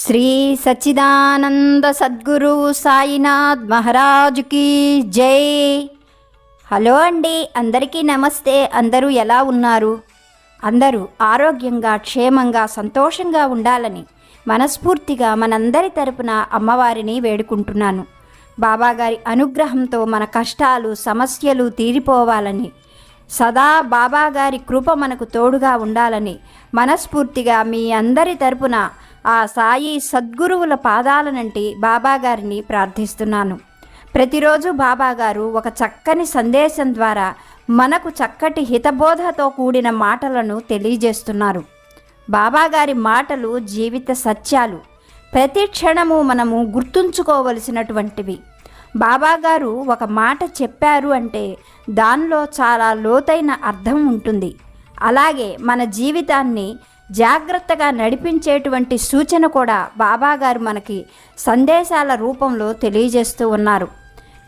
శ్రీ సచ్చిదానంద సద్గురు సాయినాథ్ మహారాజుకి జై. హలో అండి అందరికీ నమస్తే. అందరూ ఎలా ఉన్నారు? అందరూ ఆరోగ్యంగా క్షేమంగా సంతోషంగా ఉండాలని మనస్ఫూర్తిగా మనందరి తరపున అమ్మవారిని వేడుకుంటున్నాను. బాబాగారి అనుగ్రహంతో మన కష్టాలు సమస్యలు తీరిపోవాలని సదా బాబాగారి కృప మనకు తోడుగా ఉండాలని మనస్ఫూర్తిగా మీ అందరి తరపున ఆ సాయి సద్గురువుల పాదాలనంటి బాబాగారిని ప్రార్థిస్తున్నాను. ప్రతిరోజు బాబాగారు ఒక చక్కని సందేశం ద్వారా మనకు చక్కటి హితబోధతో కూడిన మాటలను తెలియజేస్తున్నారు. బాబాగారి మాటలు జీవిత సత్యాలు. ప్రతి క్షణము మనము గుర్తుంచుకోవలసినటువంటివి. బాబాగారు ఒక మాట చెప్పారు అంటే దానిలో చాలా లోతైన అర్థం ఉంటుంది. అలాగే మన జీవితాన్ని జాగ్రత్తగా నడిపించేటువంటి సూచన కూడా బాబాగారు మనకి సందేశాల రూపంలో తెలియజేస్తూ ఉన్నారు.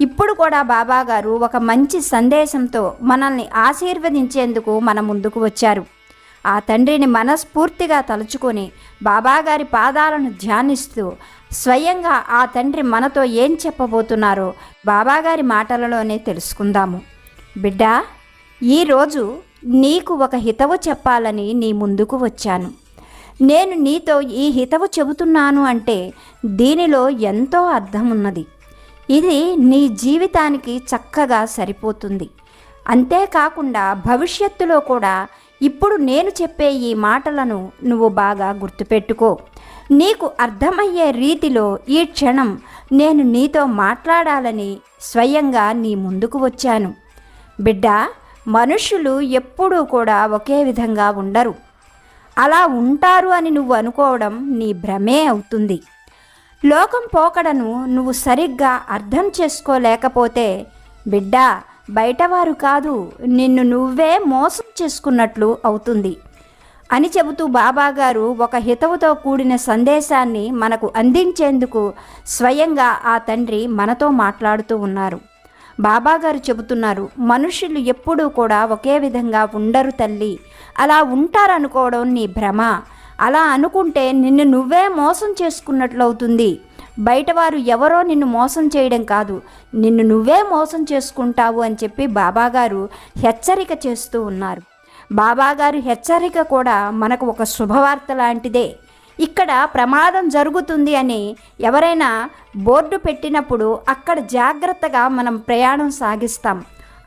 ఇప్పుడు కూడా బాబాగారు ఒక మంచి సందేశంతో మనల్ని ఆశీర్వదించేందుకు మన ముందుకు వచ్చారు. ఆ తండ్రిని మనస్ఫూర్తిగా తలుచుకొని బాబాగారి పాదాలను ధ్యానిస్తూ స్వయంగా ఆ తండ్రి మనతో ఏం చెప్పబోతున్నారో బాబాగారి మాటలలోనే తెలుసుకుందాము. బిడ్డా ఈరోజు నీకు ఒక హితవు చెప్పాలని నీ ముందుకు వచ్చాను. నేను నీతో ఈ హితవు చెబుతున్నాను అంటే దీనిలో ఎంతో అర్థం ఉన్నది ఇది నీ జీవితానికి చక్కగా సరిపోతుంది. అంతేకాకుండా భవిష్యత్తులో కూడా ఇప్పుడు నేను చెప్పే ఈ మాటలను నువ్వు బాగా గుర్తుపెట్టుకో. నీకు అర్థమయ్యే రీతిలో ఈ క్షణం నేను నీతో మాట్లాడాలని స్వయంగా నీ ముందుకు వచ్చాను. బిడ్డ మనుషులు ఎప్పుడూ కూడా ఒకే విధంగా ఉండరు. అలా ఉంటారు అని నువ్వు అనుకోవడం నీ భ్రమే అవుతుంది. లోకం పోకడను నువ్వు సరిగ్గా అర్థం చేసుకోలేకపోతే బిడ్డ బయటవారు కాదు నిన్ను నువ్వే మోసం చేసుకున్నట్లు అవుతుంది. అని చెబుతూ బాబాగారు ఒక హితవుతో కూడిన సందేశాన్ని మనకు అందించేందుకు స్వయంగా ఆ తండ్రి మనతో మాట్లాడుతూ ఉన్నారు. బాబాగారు చెబుతున్నారు మనుషులు ఎప్పుడూ కూడా ఒకే విధంగా ఉండరు తల్లి. అలా ఉంటారనుకోవడం నీ భ్రమ. అలా అనుకుంటే నిన్ను నువ్వే మోసం చేసుకున్నట్లు అవుతుంది బయటవారు ఎవరో నిన్ను మోసం చేయడం కాదు. నిన్ను నువ్వే మోసం చేసుకుంటావు అని చెప్పి బాబాగారు హెచ్చరిక చేస్తూ ఉన్నారు. బాబాగారు హెచ్చరిక కూడా మనకు ఒక శుభవార్త లాంటిదే. ఇక్కడ ప్రమాదం జరుగుతుంది అని ఎవరైనా బోర్డు పెట్టినప్పుడు అక్కడ జాగ్రత్తగా మనం ప్రయాణం సాగిస్తాం.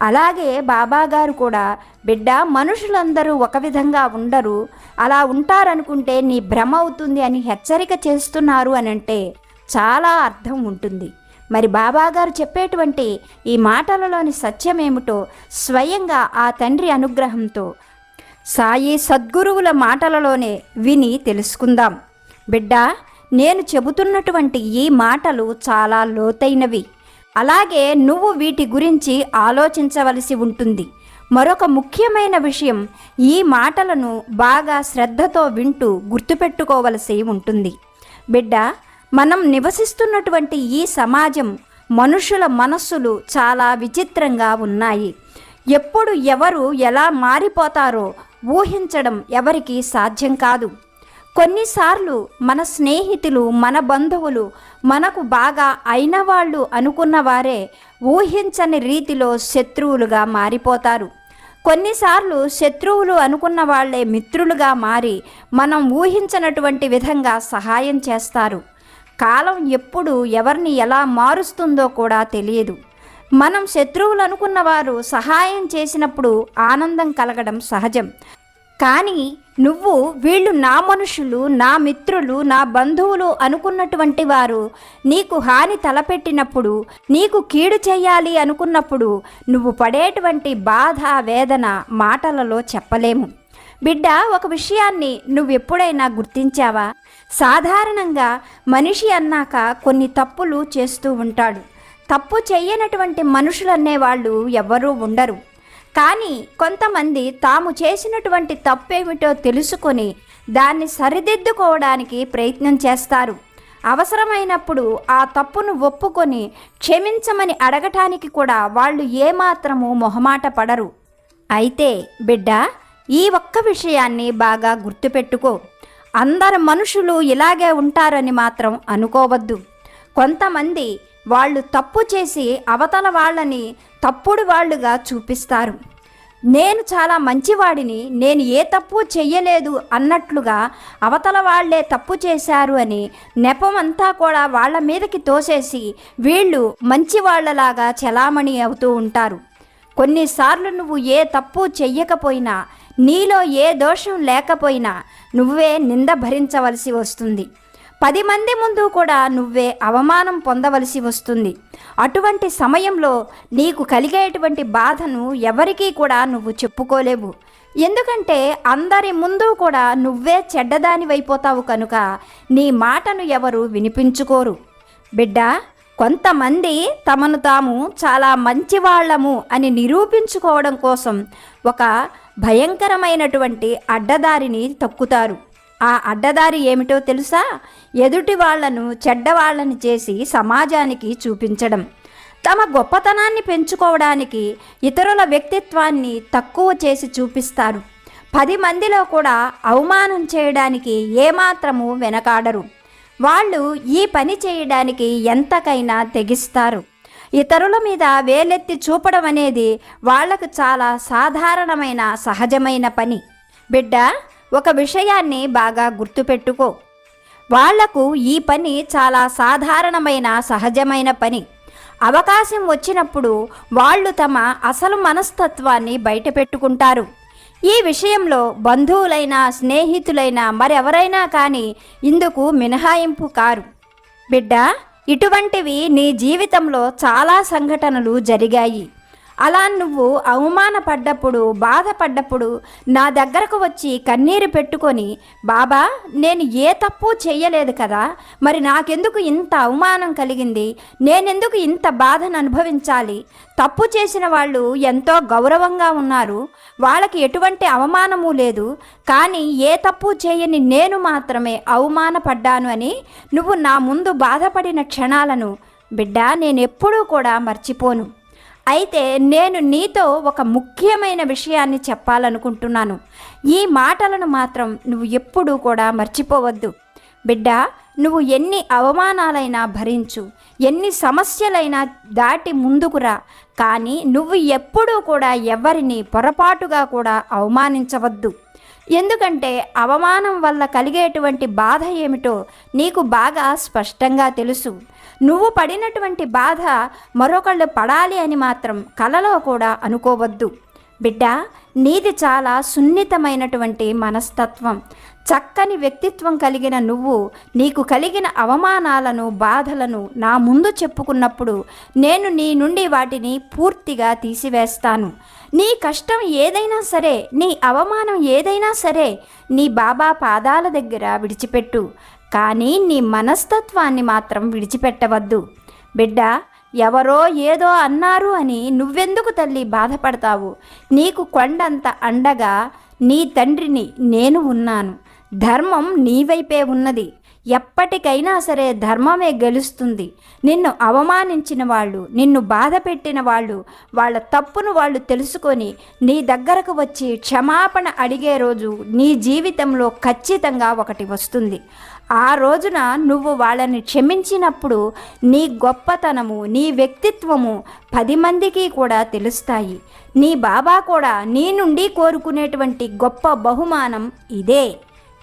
అలాగే బాబాగారు కూడా బిడ్డ మనుషులందరూ ఒక విధంగా ఉండరు. అలా ఉంటారనుకుంటే నీ భ్రమ అవుతుంది అని హెచ్చరిక చేస్తున్నారు అని అంటే చాలా అర్థం ఉంటుంది. మరి బాబాగారు చెప్పేటువంటి ఈ మాటలలోని సత్యమేమిటో స్వయంగా ఆ తండ్రి అనుగ్రహంతో సాయి సద్గురువుల మాటలలోనే విని తెలుసుకుందాం. బిడ్డ నేను చెబుతున్నటువంటి ఈ మాటలు చాలా లోతైనవి. అలాగే నువ్వు వీటి గురించి ఆలోచించవలసి ఉంటుంది. మరొక ముఖ్యమైన విషయం ఈ మాటలను బాగా శ్రద్ధతో వింటూ గుర్తుపెట్టుకోవలసి ఉంటుంది. బిడ్డ మనం నివసిస్తున్నటువంటి ఈ సమాజం మనుషుల మనస్సులు చాలా విచిత్రంగా ఉన్నాయి. ఎప్పుడు ఎవరు ఎలా మారిపోతారో ఊహించడం ఎవరికీ సాధ్యం కాదు. కొన్నిసార్లు మన స్నేహితులు మన బంధువులు మనకు బాగా అయిన వాళ్ళు అనుకున్న వారే ఊహించని రీతిలో శత్రువులుగా మారిపోతారు. కొన్నిసార్లు శత్రువులు అనుకున్న వాళ్ళే మిత్రులుగా మారి మనం ఊహించనటువంటి విధంగా సహాయం చేస్తారు. కాలం ఎప్పుడు ఎవరిని ఎలా మారుస్తుందో కూడా తెలియదు. మనం శత్రువులు అనుకున్న వారు సహాయం చేసినప్పుడు ఆనందం కలగడం సహజం. కానీ నువ్వు వీళ్ళు నా మనుషులు నా మిత్రులు నా బంధువులు అనుకున్నటువంటి వారు నీకు హాని తలపెట్టినప్పుడు నీకు కీడు చేయాలి అనుకున్నప్పుడు నువ్వు పడేటువంటి బాధ వేదన మాటలలో చెప్పలేము. బిడ్డ ఒక విషయాన్ని నువ్వెప్పుడైనా గుర్తించావా? సాధారణంగా మనిషి అన్నాక కొన్ని తప్పులు చేస్తూ ఉంటాడు. తప్పు చేయనటువంటి మనుషులనే వాళ్ళు ఎవ్వరూ ఉండరు. కానీ కొంతమంది తాము చేసినటువంటి తప్పేమిటో తెలుసుకొని దాన్ని సరిదిద్దుకోవడానికి ప్రయత్నం చేస్తారు. అవసరమైనప్పుడు ఆ తప్పును ఒప్పుకొని క్షమించమని అడగటానికి కూడా వాళ్ళు ఏమాత్రము మొహమాట పడరు. అయితే బిడ్డ ఈ ఒక్క విషయాన్ని బాగా గుర్తుపెట్టుకో. అందరు మనుషులు ఇలాగే ఉంటారని మాత్రం అనుకోవద్దు. కొంతమంది వాళ్ళు తప్పు చేసి అవతల వాళ్ళని తప్పుడు వాళ్ళుగా చూపిస్తారు. నేను చాలా మంచివాడిని నేను ఏ తప్పు చెయ్యలేదు అన్నట్లుగా అవతల వాళ్ళే తప్పు చేశారు అని నెపమంతా కూడా వాళ్ళ మీదకి తోసేసి వీళ్ళు మంచి వాళ్ళలాగా చలామణి అవుతూ ఉంటారు. కొన్నిసార్లు నువ్వు ఏ తప్పు చెయ్యకపోయినా నీలో ఏ దోషం లేకపోయినా నువ్వే నింద భరించవలసి వస్తుంది. పది మంది ముందు కూడా నువ్వే అవమానం పొందవలసి వస్తుంది. అటువంటి సమయంలో నీకు కలిగేటువంటి బాధను ఎవరికీ కూడా నువ్వు చెప్పుకోలేవు. ఎందుకంటే అందరి ముందు కూడా నువ్వే చెడ్డదానివైపోతావు కనుక నీ మాటను ఎవరు వినిపించుకోరు. బిడ్డ కొంతమంది తమను తాము చాలా మంచివాళ్ళము అని నిరూపించుకోవడం కోసం ఒక భయంకరమైనటువంటి అడ్డదారిని తక్కుతారు. ఆ అడ్డదారి ఏమిటో తెలుసా? ఎదుటి వాళ్ళను చెడ్డవాళ్ళను చేసి సమాజానికి చూపించడం. తమ గొప్పతనాన్ని పెంచుకోవడానికి ఇతరుల వ్యక్తిత్వాన్ని తక్కువ చేసి చూపిస్తారు. పది మందిలో కూడా అవమానం చేయడానికి ఏమాత్రము వెనకాడరు. వాళ్ళు ఈ పని చేయడానికి ఎంతకైనా తెగిస్తారు. ఇతరుల మీద వేలెత్తి చూపడం అనేది వాళ్ళకు చాలా సాధారణమైన సహజమైన పని. బిడ్డ ఒక విషయాన్ని బాగా గుర్తుపెట్టుకో. వాళ్ళకు ఈ పని చాలా సాధారణమైన సహజమైన పని. అవకాశం వచ్చినప్పుడు వాళ్ళు తమ అసలు మనస్తత్వాన్ని బయటపెట్టుకుంటారు. ఈ విషయంలో బంధువులైనా స్నేహితులైనా మరెవరైనా కానీ ఇందుకు మినహాయింపు కారు. బిడ్డ ఇటువంటివి నీ జీవితంలో చాలా సంఘటనలు జరిగాయి. అలా నువ్వు అవమానపడ్డప్పుడు బాధపడ్డప్పుడు నా దగ్గరకు వచ్చి కన్నీరు పెట్టుకొని బాబా నేను ఏ తప్పు చేయలేదు కదా మరి నాకెందుకు ఇంత అవమానం కలిగింది? నేనెందుకు ఇంత బాధను అనుభవించాలి? తప్పు చేసిన వాళ్ళు ఎంతో గౌరవంగా ఉన్నారు. వాళ్ళకి ఎటువంటి అవమానము లేదు. కానీ ఏ తప్పు చేయని నేను మాత్రమే అవమానపడ్డాను అని నువ్వు నా ముందు బాధపడిన క్షణాలను బిడ్డ నేను ఎప్పుడూ కూడా మర్చిపోను. అయితే నేను నీతో ఒక ముఖ్యమైన విషయాన్ని చెప్పాలనుకుంటున్నాను. ఈ మాటలను మాత్రం నువ్వు ఎప్పుడూ కూడా మర్చిపోవద్దు. బిడ్డ నువ్వు ఎన్ని అవమానాలైనా భరించు. ఎన్ని సమస్యలైనా దాటి ముందుకురా కానీ నువ్వు ఎప్పుడూ కూడా ఎవరిని పొరపాటుగా కూడా అవమానించవద్దు. ఎందుకంటే అవమానం వల్ల కలిగేటువంటి బాధ ఏమిటో నీకు బాగా స్పష్టంగా తెలుసు. నువ్వు పడినటువంటి బాధ మరొకళ్ళు పడాలి అని మాత్రం కలలో కూడా అనుకోవద్దు. బిడ్డ నీది చాలా సున్నితమైనటువంటి మనస్తత్వం. చక్కని వ్యక్తిత్వం కలిగిన నువ్వు నీకు కలిగిన అవమానాలను బాధలను నా ముందు చెప్పుకున్నప్పుడు నేను నీ నుండి వాటిని పూర్తిగా తీసివేస్తాను. నీ కష్టం ఏదైనా సరే నీ అవమానం ఏదైనా సరే నీ బాబా పాదాల దగ్గర విడిచిపెట్టు. కానీ నీ మనస్తత్వాన్ని మాత్రం విడిచిపెట్టవద్దు. బిడ్డ ఎవరో ఏదో అన్నారు అని నువ్వెందుకు తల్లి బాధపడతావు? నీకు కొండంత అండగా నీ తండ్రిని నేను ఉన్నాను. ధర్మం నీ వైపే ఉన్నది. ఎప్పటికైనా సరే ధర్మమే గెలుస్తుంది. నిన్ను అవమానించిన వాళ్ళు నిన్ను బాధ పెట్టిన వాళ్ళు వాళ్ళ తప్పును వాళ్ళు తెలుసుకొని నీ దగ్గరకు వచ్చి క్షమాపణ అడిగే రోజు నీ జీవితంలో ఖచ్చితంగా ఒకటి వస్తుంది. ఆ రోజున నువ్వు వాళ్ళని క్షమించినప్పుడు నీ గొప్పతనము నీ వ్యక్తిత్వము పది మందికి కూడా తెలుస్తాయి. నీ బాబా కూడా నీ నుండి కోరుకునేటువంటి గొప్ప బహుమానం ఇదే.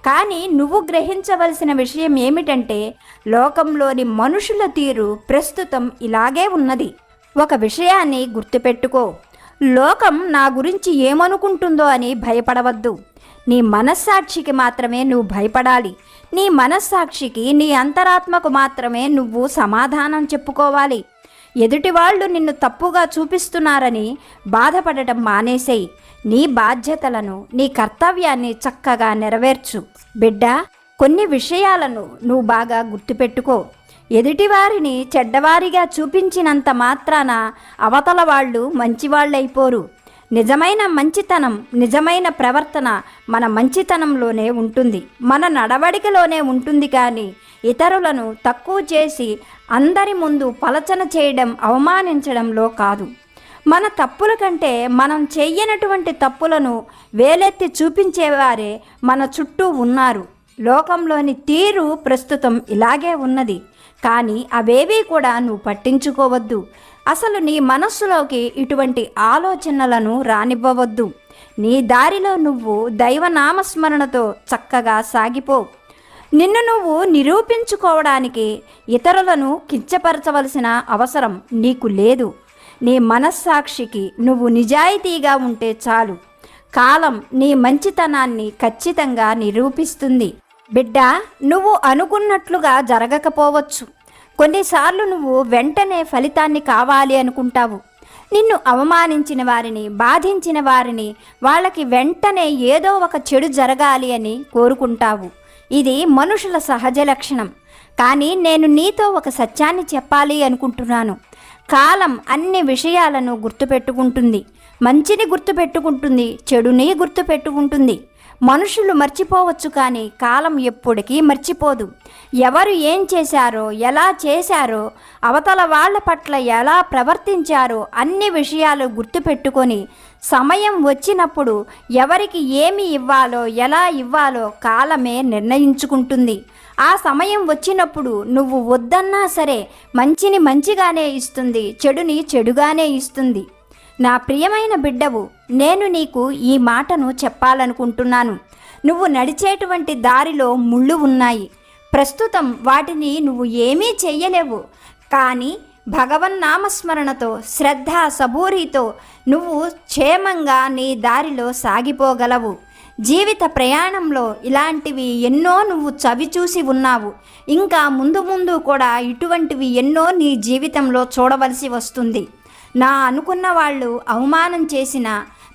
కానీ నువ్వు గ్రహించవలసిన విషయం ఏమిటంటే లోకంలోని మనుషుల తీరు ప్రస్తుతం ఇలాగే ఉన్నది. ఒక విషయాన్ని గుర్తుపెట్టుకో. లోకం నా గురించి ఏమనుకుంటుందో అని భయపడవద్దు. నీ మనస్సాక్షికి మాత్రమే నువ్వు భయపడాలి. నీ మనస్సాక్షికి నీ అంతరాత్మకు మాత్రమే నువ్వు సమాధానం చెప్పుకోవాలి. ఎదుటి వాళ్ళు నిన్ను తప్పుగా చూపిస్తున్నారని బాధపడటం మానేసేయి. నీ బాధ్యతలను నీ కర్తవ్యాన్ని చక్కగా నెరవేర్చు. బిడ్డ కొన్ని విషయాలను నువ్వు బాగా గుర్తుపెట్టుకో. ఎదుటివారిని చెడ్డవారిగా చూపించినంత మాత్రాన అవతల వాళ్ళు మంచివాళ్ళైపోరు. నిజమైన మంచితనం నిజమైన ప్రవర్తన మన మంచితనంలోనే ఉంటుంది. మన నడవడికలోనే ఉంటుంది కానీ ఇతరులను తక్కువ చేసి అందరి ముందు పలచన చేయడం అవమానించడంలో కాదు. మన తప్పుల కంటే మనం చెయ్యనటువంటి తప్పులను వేలెత్తి చూపించేవారే మన చుట్టూ ఉన్నారు. లోకంలోని తీరు ప్రస్తుతం ఇలాగే ఉన్నది. కానీ అవేవీ కూడా నువ్వు పట్టించుకోవద్దు. అసలు నీ మనస్సులోకి ఇటువంటి ఆలోచనలను రానివ్వవద్దు. నీ దారిలో నువ్వు దైవనామస్మరణతో చక్కగా సాగిపో. నిన్ను నువ్వు నిరూపించుకోవడానికి ఇతరులను కించపరచవలసిన అవసరం నీకు లేదు. నీ మనస్సాక్షికి నువ్వు నిజాయితీగా ఉంటే చాలు. కాలం నీ మంచితనాన్ని ఖచ్చితంగా నిరూపిస్తుంది. బిడ్డ నువ్వు అనుకున్నట్లుగా జరగకపోవచ్చు. కొన్నిసార్లు నువ్వు వెంటనే ఫలితాన్ని కావాలి అనుకుంటావు. నిన్ను అవమానించిన వారిని బాధించిన వారిని వాళ్ళకి వెంటనే ఏదో ఒక చెడు జరగాలి అని కోరుకుంటావు. ఇది మనుషుల సహజ లక్షణం. కానీ నేను నీతో ఒక సత్యాన్ని చెప్పాలి అనుకుంటున్నాను. కాలం అన్ని విషయాలను గుర్తుపెట్టుకుంటుంది. మంచిని గుర్తుపెట్టుకుంటుంది చెడుని గుర్తుపెట్టుకుంటుంది. మనుషులు మర్చిపోవచ్చు కానీ కాలం ఎప్పటికీ మర్చిపోదు. ఎవరు ఏం చేశారో ఎలా చేశారో అవతల వాళ్ళ పట్ల ఎలా ప్రవర్తించారో అన్ని విషయాలు గుర్తుపెట్టుకొని సమయం వచ్చినప్పుడు ఎవరికి ఏమి ఇవ్వాలో ఎలా ఇవ్వాలో కాలమే నిర్ణయించుకుంటుంది. ఆ సమయం వచ్చినప్పుడు నువ్వు వద్దన్నా సరే మంచిని మంచిగానే ఇస్తుంది చెడుని చెడుగానే ఇస్తుంది. నా ప్రియమైన బిడ్డవు నేను నీకు ఈ మాటను చెప్పాలనుకుంటున్నాను. నువ్వు నడిచేటువంటి దారిలో ముళ్ళు ఉన్నాయి. ప్రస్తుతం వాటిని నువ్వు ఏమీ చెయ్యలేవు. కానీ భగవన్నామస్మరణతో శ్రద్ధ సబూరితో నువ్వు క్షేమంగా నీ దారిలో సాగిపోగలవు. జీవిత ప్రయాణంలో ఇలాంటివి ఎన్నో నువ్వు చవి చూసి ఉన్నావు. ఇంకా ముందు ముందు కూడా ఇటువంటివి ఎన్నో నీ జీవితంలో చూడవలసి వస్తుంది. నా అనుకున్న వాళ్ళు అవమానం చేసినా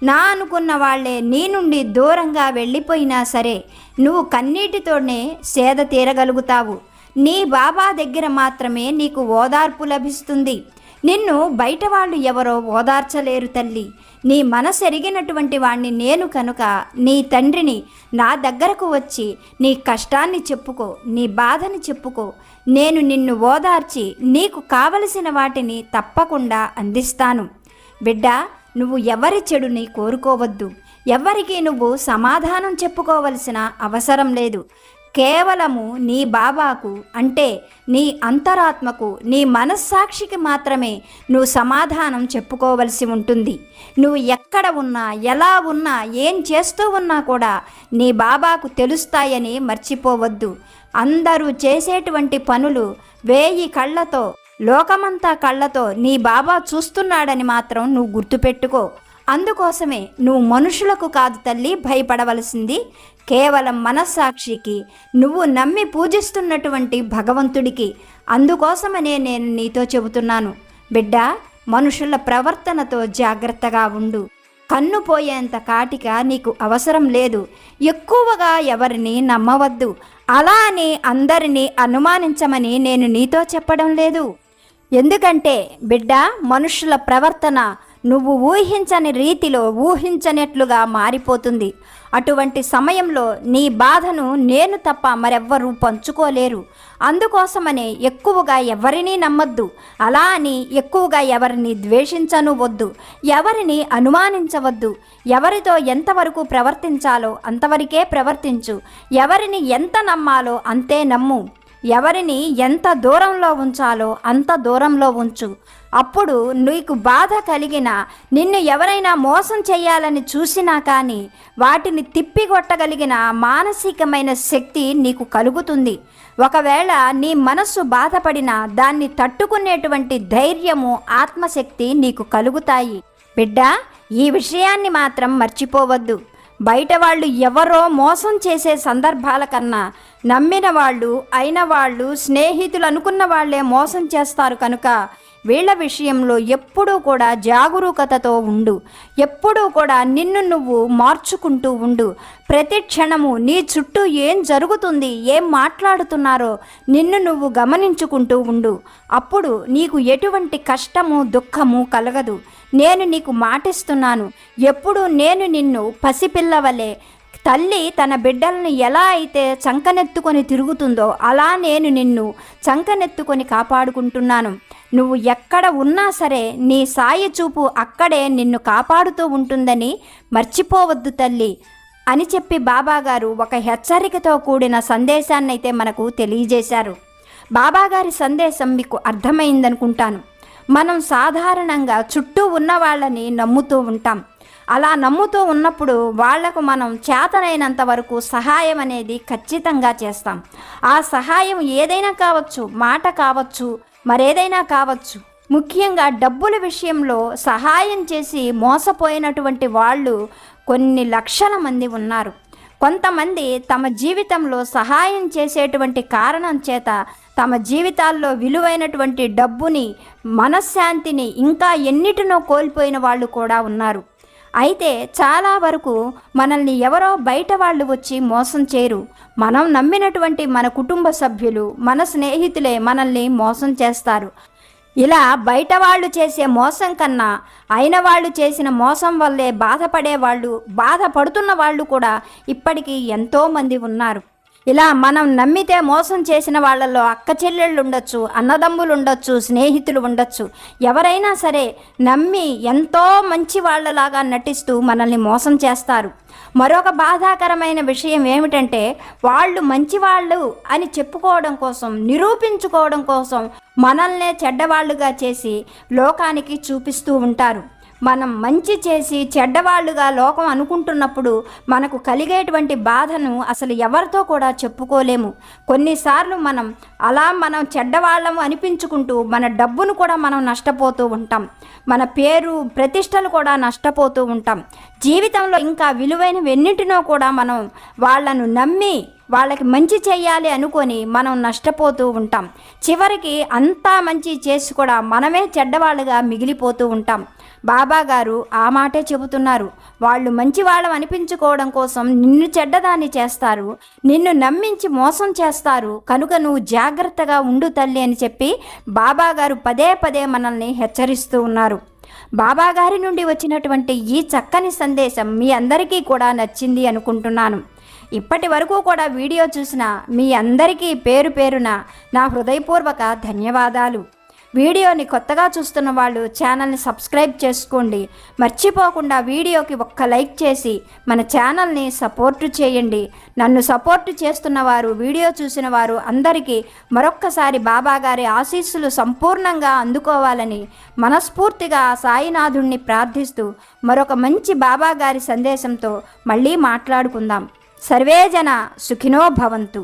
నా అనుకున్న వాళ్ళే నీ నుండి దూరంగా వెళ్ళిపోయినా సరే నువ్వు కన్నీటితోనే సేద తీరగలుగుతావు. నీ బాబా దగ్గర మాత్రమే నీకు ఓదార్పు లభిస్తుంది. నిన్ను బయట వాళ్ళు ఎవరో ఓదార్చలేరు తల్లి. నీ మనసెరిగినటువంటి వాణ్ణి నేను కనుక నీ తండ్రిని నా దగ్గరకు వచ్చి నీ కష్టాన్ని చెప్పుకో నీ బాధని చెప్పుకో. నేను నిన్ను ఓదార్చి నీకు కావలసిన వాటిని తప్పకుండా అందిస్తాను. బిడ్డ నువ్వు ఎవరి చెడుని కోరుకోవద్దు. ఎవ్వరికీ నువ్వు సమాధానం చెప్పుకోవలసిన అవసరం లేదు. కేవలము నీ బాబాకు అంటే నీ అంతరాత్మకు నీ మనస్సాక్షికి మాత్రమే నువ్వు సమాధానం చెప్పుకోవలసి ఉంటుంది. నువ్వు ఎక్కడ ఉన్నా ఎలా ఉన్నా ఏం చేస్తూ ఉన్నా కూడా నీ బాబాకు తెలుస్తాయని మర్చిపోవద్దు. అందరూ చేసేటువంటి పనులు వేయి కళ్ళతో లోకమంతా కళ్ళతో నీ బాబా చూస్తున్నాడని మాత్రం నువ్వు గుర్తుపెట్టుకో. అందుకోసమే నువ్వు మనుషులకు కాదు తల్లి భయపడవలసింది. కేవలం మనస్సాక్షికి నువ్వు నమ్మి పూజిస్తున్నటువంటి భగవంతుడికి. అందుకోసమనే నేను నీతో చెబుతున్నాను. బిడ్డ మనుషుల ప్రవర్తనతో జాగ్రత్తగా ఉండు. కన్ను పోయేంత కాటిక నీకు అవసరం లేదు. ఎక్కువగా ఎవరిని నమ్మవద్దు. అలా అని అందరినీ అనుమానించమని నేను నీతో చెప్పడం లేదు. ఎందుకంటే బిడ్డ మనుషుల ప్రవర్తన నువ్వు ఊహించని రీతిలో ఊహించనట్లుగా మారిపోతుంది. అటువంటి సమయంలో నీ బాధను నేను తప్ప మరెవ్వరూ పంచుకోలేరు. అందుకోసమనే ఎక్కువగా ఎవరినీ నమ్మద్దు. అలా అని ఎక్కువగా ఎవరిని ద్వేషించను వద్దు. ఎవరిని అనుమానించవద్దు. ఎవరితో ఎంతవరకు ప్రవర్తించాలో అంతవరకే ప్రవర్తించు. ఎవరిని ఎంత నమ్మాలో అంతే నమ్ము. ఎవరిని ఎంత దూరంలో ఉంచాలో అంత దూరంలో ఉంచు. అప్పుడు నీకు బాధ కలిగిన నిన్ను ఎవరైనా మోసం చేయాలని చూసినా కానీ వాటిని తిప్పికొట్టగలిగిన మానసికమైన శక్తి నీకు కలుగుతుంది. ఒకవేళ నీ మనస్సు బాధపడిన దాన్ని తట్టుకునేటువంటి ధైర్యము ఆత్మశక్తి నీకు కలుగుతాయి. బిడ్డ ఈ విషయాన్ని మాత్రం మర్చిపోవద్దు. బయట వాళ్ళు ఎవరో మోసం చేసే సందర్భాల కన్నా నమ్మిన వాళ్ళు అయిన వాళ్ళు స్నేహితులు అనుకున్న వాళ్ళే మోసం చేస్తారు కనుక వీళ్ళ విషయంలో ఎప్పుడూ కూడా జాగరూకతతో ఉండు. ఎప్పుడూ కూడా నిన్ను నువ్వు మార్చుకుంటూ ఉండు. ప్రతి క్షణము నీ చుట్టూ ఏం జరుగుతుంది ఏం మాట్లాడుతున్నారో నిన్ను నువ్వు గమనించుకుంటూ ఉండు. అప్పుడు నీకు ఎటువంటి కష్టము దుఃఖము కలగదు. నేను నీకు మాటిస్తున్నాను. ఎప్పుడు నేను నిన్ను పసిపిల్లవలే. తల్లి తన బిడ్డలను ఎలా అయితే చంకనెత్తుకొని తిరుగుతుందో అలా నేను నిన్ను చంకనెత్తుకొని కాపాడుకుంటున్నాను. నువ్వు ఎక్కడ ఉన్నా సరే నీ సాయి చూపు అక్కడే నిన్ను కాపాడుతూ ఉంటుందని మర్చిపోవద్దు తల్లి అని చెప్పి బాబాగారు ఒక హెచ్చరికతో కూడిన సందేశాన్నైతే మనకు తెలియజేశారు. బాబాగారి సందేశం మీకు అర్థమైందనుకుంటాను. మనం సాధారణంగా చుట్టూ ఉన్న వాళ్ళని నమ్ముతూ ఉంటాం. అలా నమ్ముతూ ఉన్నప్పుడు వాళ్ళకు మనం చేతనైనంత వరకు సహాయం అనేది ఖచ్చితంగా చేస్తాం. ఆ సహాయం ఏదైనా కావచ్చు మాట కావచ్చు మరేదైనా కావచ్చు. ముఖ్యంగా డబ్బుల విషయంలో సహాయం చేసి మోసపోయినటువంటి వాళ్ళు కొన్ని లక్షల మంది ఉన్నారు. కొంతమంది తమ జీవితంలో సహాయం చేసేటువంటి కారణం చేత తమ జీవితాల్లో విలువైనటువంటి డబ్బుని మనశ్శాంతిని ఇంకా ఎన్నిటినో కోల్పోయిన వాళ్ళు కూడా ఉన్నారు. అయితే చాలా వరకు మనల్ని ఎవరో బయట వాళ్ళు వచ్చి మోసం చేయరు. మనం నమ్మినటువంటి మన కుటుంబ సభ్యులు మన స్నేహితులే మనల్ని మోసం చేస్తారు. ఇలా బయట వాళ్ళు చేసే మోసం కన్నా అయిన వాళ్ళు చేసిన మోసం వల్లే బాధపడే వాళ్ళు బాధపడుతున్న వాళ్ళు కూడా ఇప్పటికీ ఎంతోమంది ఉన్నారు. ఇలా మనం నమ్మితే మోసం చేసిన వాళ్ళలో అక్క చెల్లెళ్ళు ఉండొచ్చు అన్నదమ్ములు ఉండొచ్చు స్నేహితులు ఉండొచ్చు ఎవరైనా సరే నమ్మి ఎంతో మంచి వాళ్ళలాగా నటిస్తూ మనల్ని మోసం చేస్తారు. మరొక బాధాకరమైన విషయం ఏమిటంటే వాళ్ళు మంచివాళ్ళు అని చెప్పుకోవడం కోసం నిరూపించుకోవడం కోసం మనల్నే చెడ్డవాళ్ళుగా చేసి లోకానికి చూపిస్తూ ఉంటారు. మనం మంచి చేసి చెడ్డవాళ్ళుగా లోకం అనుకుంటున్నప్పుడు మనకు కలిగేటువంటి బాధను అసలు ఎవరితో కూడా చెప్పుకోలేము. కొన్నిసార్లు మనం అలా మనం చెడ్డవాళ్ళము అనిపించుకుంటూ మన డబ్బును కూడా మనం నష్టపోతూ ఉంటాం. మన పేరు ప్రతిష్టలు కూడా నష్టపోతూ ఉంటాం. జీవితంలో ఇంకా విలువైనవెన్నింటినో కూడా మనం వాళ్ళను నమ్మి వాళ్ళకి మంచి చేయాలి అనుకొని మనం నష్టపోతూ ఉంటాం. చివరికి అంతా మంచి చేసి కూడా మనమే చెడ్డవాళ్ళుగా మిగిలిపోతూ ఉంటాం. బాబాగారు ఆ మాటే చెబుతున్నారు. వాళ్ళు మంచి వాళ్ళం అనిపించుకోవడం కోసం నిన్ను చెడ్డదాన్ని చేస్తారు. నిన్ను నమ్మించి మోసం చేస్తారు. కనుక నువ్వు జాగ్రత్తగా ఉండు తల్లి అని చెప్పి బాబాగారు పదే పదే మనల్ని హెచ్చరిస్తూ ఉన్నారు. బాబాగారి నుండి వచ్చినటువంటి ఈ చక్కని సందేశం మీ అందరికీ కూడా నచ్చింది అనుకుంటున్నాను. ఇప్పటి వరకు కూడా వీడియో చూసిన మీ అందరికీ పేరు పేరున నా హృదయపూర్వక ధన్యవాదాలు. వీడియోని కొత్తగా చూస్తున్న వాళ్ళు ఛానల్ని సబ్స్క్రైబ్ చేసుకోండి. మర్చిపోకుండా వీడియోకి ఒక్క లైక్ చేసి మన ఛానల్ని సపోర్టు చేయండి. నన్ను సపోర్టు చేస్తున్న వారు వీడియో చూసిన వారు అందరికీ మరొక్కసారి బాబాగారి ఆశీస్సులు సంపూర్ణంగా అందుకోవాలని మనస్ఫూర్తిగా సాయినాథుణ్ణి ప్రార్థిస్తూ మరొక మంచి బాబాగారి సందేశంతో మళ్ళీ మాట్లాడుకుందాం. సర్వే జన సుఖినో భవంతు.